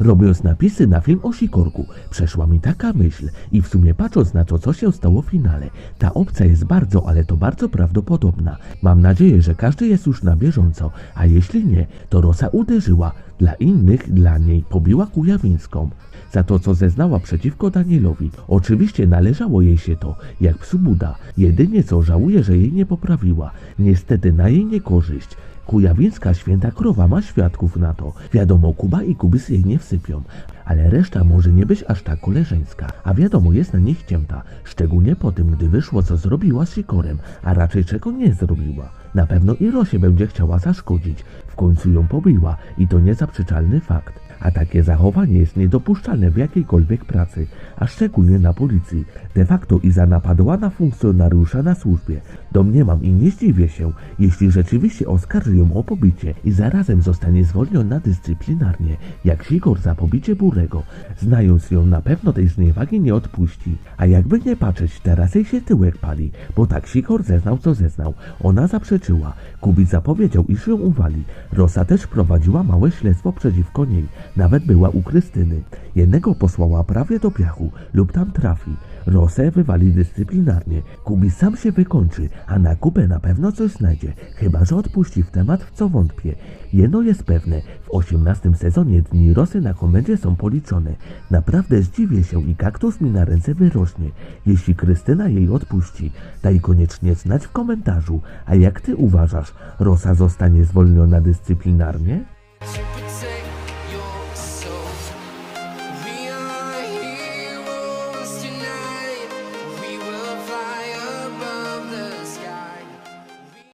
Robiąc napisy na film o Sikorku, przeszła mi taka myśl i w sumie patrząc na to, co się stało w finale, ta opcja jest bardzo, ale to bardzo prawdopodobna. Mam nadzieję, że każdy jest już na bieżąco, a jeśli nie, to Rosa uderzyła. Dla innych, dla niej pobiła Kujawińską. Za to, co zeznała przeciwko Danielowi. Oczywiście należało jej się to, jak psu Buda. Jedynie co żałuje, że jej nie poprawiła. Niestety na jej niekorzyść. Kujawińska święta krowa ma świadków na to. Wiadomo, Kuba i Kubys jej nie wsypią, ale reszta może nie być aż tak koleżeńska, a wiadomo, jest na nich cięta, szczególnie po tym, gdy wyszło, co zrobiła z Sikorem, a raczej czego nie zrobiła. Na pewno i Rosie będzie chciała zaszkodzić, w końcu ją pobiła i to niezaprzeczalny fakt. A takie zachowanie jest niedopuszczalne w jakiejkolwiek pracy, a szczególnie na policji. De facto Iza napadła na funkcjonariusza na służbie. Domniemam i nie zdziwię się, jeśli rzeczywiście oskarży ją o pobicie i zarazem zostanie zwolniona dyscyplinarnie, jak Sigor za pobicie Burego. Znając ją, na pewno tej zniewagi nie odpuści. A jakby nie patrzeć, teraz jej się tyłek pali, bo tak Sigor zeznał co zeznał. Ona zaprzeczyła. Kubic zapowiedział, iż ją uwali. Rosa też prowadziła małe śledztwo przeciwko niej. Nawet była u Krystyny. Jednego posłała prawie do piachu lub tam trafi. Rosę wywali dyscyplinarnie. Kubi sam się wykończy, a na Kubę na pewno coś znajdzie, chyba że odpuści w temat, w co wątpię. Jedno jest pewne, w osiemnastym sezonie dni Rosy na komendzie są policzone. Naprawdę zdziwię się i kaktus mi na ręce wyrośnie, jeśli Krystyna jej odpuści. Daj koniecznie znać w komentarzu, a jak ty uważasz, Rosa zostanie zwolniona dyscyplinarnie?